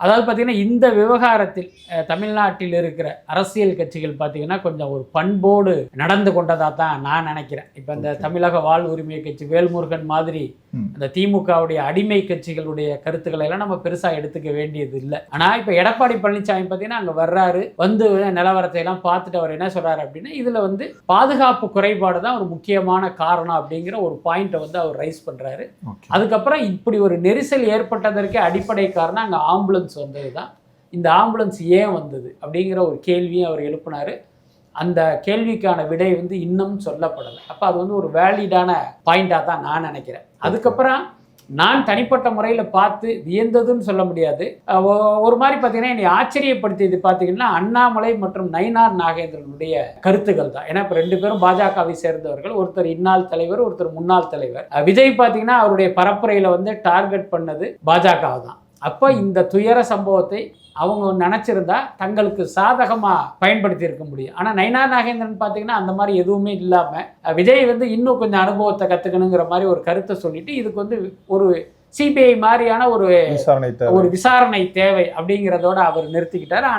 அதாவது பார்த்தீங்கன்னா இந்த விவகாரத்தில் தமிழ்நாட்டில் இருக்கிற அரசியல் கட்சிகள் பார்த்தீங்கன்னா கொஞ்சம் ஒரு பண்போடு நடந்து கொண்டதாக தான் நான் நினைக்கிறேன். இப்போ இந்த தமிழக வாழ் உரிமை கட்சி வேல்முருகன் மாதிரி ம். இந்த திமுகவுடைய அடிமை கட்சிகளுடைய கருத்துக்களை எல்லாம் நம்ம பெருசாக எடுத்துக்க வேண்டியது இல்லை. ஆனால் இப்போ எடப்பாடி பழனிசாமி பார்த்தீங்கன்னா அங்கே வர்றாரு வந்து நிலவரத்தை எல்லாம் பார்த்துட்டு அவர் என்ன சொல்றாரு அப்படின்னா இதில் வந்து பாதுகாப்பு குறைபாடு தான் ஒரு முக்கியமான காரணம் அப்படிங்கிற ஒரு பாயிண்ட்டை வந்து அவர் ரைஸ் பண்ணுறாரு அதுக்கப்புறம் இப்படி ஒரு நெரிசல் ஏற்பட்டதற்கு அடிப்படை காரணம் அங்கே ஆம்புலன்ஸ் வந்தது தான். இந்த ஆம்புலன்ஸ் ஏன் வந்தது அப்படிங்கிற ஒரு கேள்வியும் அவர் எழுப்பினார். அந்த கேள்விக்கான விடை வந்து இன்னும் சொல்லப்படலை. அப்போ அது வந்து ஒரு வேலிடான பாயிண்டாக தான் நான் நினைக்கிறேன். அதுக்கப்புறம் நான் தனிப்பட்ட முறையில் பார்த்து வியந்ததுன்னு சொல்ல முடியாது. ஒரு மாதிரி பார்த்தீங்கன்னா என்னை ஆச்சரியப்படுத்தியது பார்த்தீங்கன்னா அண்ணாமலை மற்றும் நயினார் நாகேந்திரனுடைய கருத்துக்கள் தான். ஏன்னா இப்போ ரெண்டு பேரும் பாஜகவை சேர்ந்தவர்கள். ஒருத்தர் இந்நாள் தலைவர் ஒருத்தர் முன்னாள் தலைவர். விஜய் பார்த்தீங்கன்னா அவருடைய பரப்புரையில் வந்து டார்கெட் பண்ணது பாஜக தான். அப்போ இந்த துயர சம்பவத்தை அவங்க நினச்சிருந்தா தங்களுக்கு சாதகமாக பயன்படுத்தி இருக்க முடியும். ஆனால் நைனா நாகேந்திரன் பார்த்தீங்கன்னா அந்த மாதிரி எதுவுமே இல்லாமல் விஜய் வந்து இன்னும் கொஞ்சம் அனுபவத்தை கற்றுக்கணுங்கிற மாதிரி ஒரு கருத்தை சொல்லிட்டு இதுக்கு வந்து ஒரு சிபிஐ மாதிரியான ஒரு ஒரு விசாரணை தேவை அப்படிங்கிறதோட அவர் நிறுத்திக்கிட்டார்.